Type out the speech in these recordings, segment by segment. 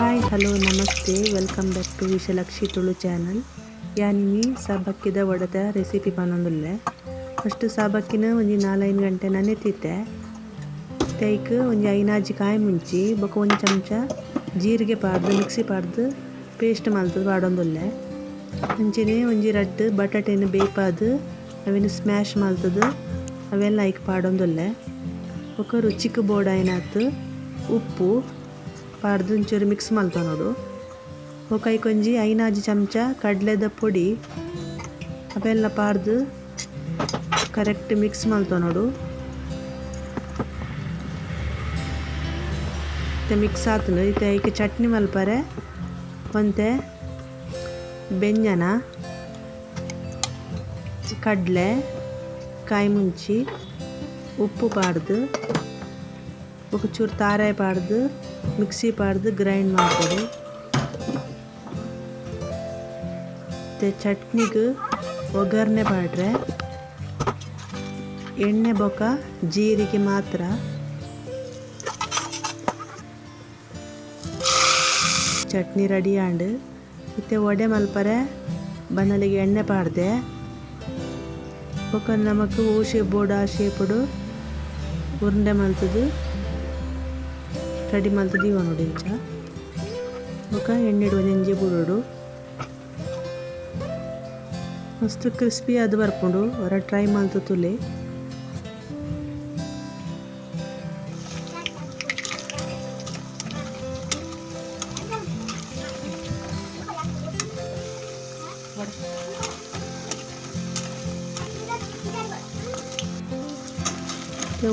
Hi hello ನಮಸ್ತೆ welcome back to Vishalakshi Tulu channel ಯಾನಿಮಿ ಸಾಬಕ್ಕಿದ ಒಡೆದ ರೆಸಿಪಿ ಪನ್ನೊಂದುಲ್ಲೆ ಫಸ್ಟ್ ಸಾಬಕ್ಕಿನ ಒಂಜಿ ನಾಲೈದು ಗಂಟೆ ನೆನೆತಿತ್ತೆ ತೈಕ್ ಒಂಜಿ ಐನಾಜಿ ಕಾಯಿ ಮುಂಚಿ ಬೊಕ ಒಂದು ಚಮಚ ಜೀರಿಗೆ ಪಾಡ್ದು ಮಿಕ್ಸಿ ಪಾಡ್ದು ಪೇಸ್ಟ್ ಮಾಡ್ದು ಪಾಡೊಂದುಲ್ಲೆ ಮುಂಚೆನೆ ಒಂಜಿ ರಡ್ಡ್ ಬಟಾಟೆನ ಬೇಯ್ಪಾದ್ ಅವೇನು ಸ್ಮ್ಯಾಶ್ ಮಲ್ತದು ಅವೆಲ್ಲ ಐಕ್ ಪಾಡೊಂದುಲ್ಲೆ ಬೊಕ ರುಚಿಕ್ ಏನಾಯ್ತು ಉಪ್ಪು ಪಾಡ್ದು ಒಂಚೂರು ಮಿಕ್ಸ್ ಮಲ್ತೊನೊಡು ಬೊಕ ಐಕೊಂಜಿ ಐನಾಜಿ ಚಮಚ, ಕಡ್ಲೆದ ಪುಡಿ, ಅವೆಲ್ಲ ಪಾಡ್ದು ಕರೆಕ್ಟ್ ಮಿಕ್ಸ್ ಮಲ್ತೊನೊಡು ಮತ್ತೆ ಮಿಕ್ಸ್ ಆತುಂಡು ಇತ್ತೆ ಐಕೆ ಚಟ್ನಿ ಮಲ್ಪರೆ, ಒಂತೆ ಬೆಂಜನ, ಕಡಲೆ, ಕಾಯಿ ಮುಂಚಿ, ಉಪ್ಪು ఒక ಚೂರು ತಾರೆ ಪಾಡ್ದು, ಮಿಕ್ಸಿ ಪಾಡ್ದು ಗ್ರೈಂಡ್ ಮಾಡ್ತೀವಿ ಮತ್ತು ಚಟ್ನಿಗೆ ಒಗ್ಗರಣೆ ಪಾಡ್ರೆ. ಎಣ್ಣೆ ಬೊಕ ಜೀರಿಗೆ ಮಾತ್ರ. ಚಟ್ನಿ ರೆಡಿ ಆಂಡ್ ಇತ್ತೆ ಒಡೆ ಮಲ್ಪರೆ ಬನ್ನಲಿಗೆ ಎಣ್ಣೆ ಪಾಡ್ದೆ. ಬೊಕ ನಮಕ್ ಓ ಶೇಪ್ ಬೋಡ, ಶೇಪುಡು, ಉರುಂಡೆ ಮಲ್ತದು. ರೆಡಿ ಮಲ್ತದು ಇವ ನೋಡಿ ಇಂಚ ಬೊಕ ಎಣ್ಣೆಡು ನೆಂಜಿ ಬುಡೋಡು ಮಸ್ತ್ ಕ್ರಿಸ್ಪಿ ಆದ್ ಬರ್ಪುಂಡು ಹೊರ ಟ್ರೈ ಮಲ್ತು ತುಲೆ.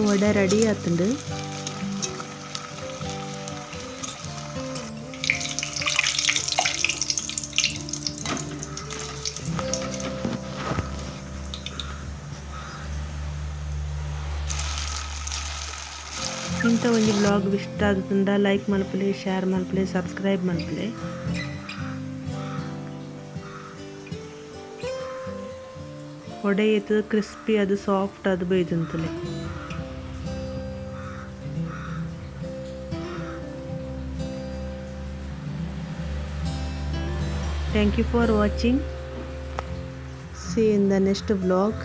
ವಡೆ ರೆಡಿ ಆತುಂಡು. ಇಂಥ ಒಂದು ಬ್ಲಾಗ್ ಇಷ್ಟ ಆಗುತ್ತಂಡ ಲೈಕ್ ಮಲ್ಪಲೆ ಶೇರ್ ಮಲ್ಪಲೆ ಸಬ್ಸ್ಕ್ರೈಬ್ ಮನ್ಪುಲೆ ಒಡೆ ಇತ್ತು ಕ್ರಿಸ್ಪಿ ಅದು ಸಾಫ್ಟ್ ಅದು ಬೇಯ್ದಂತಲೆ thank you for watching see in the next blog.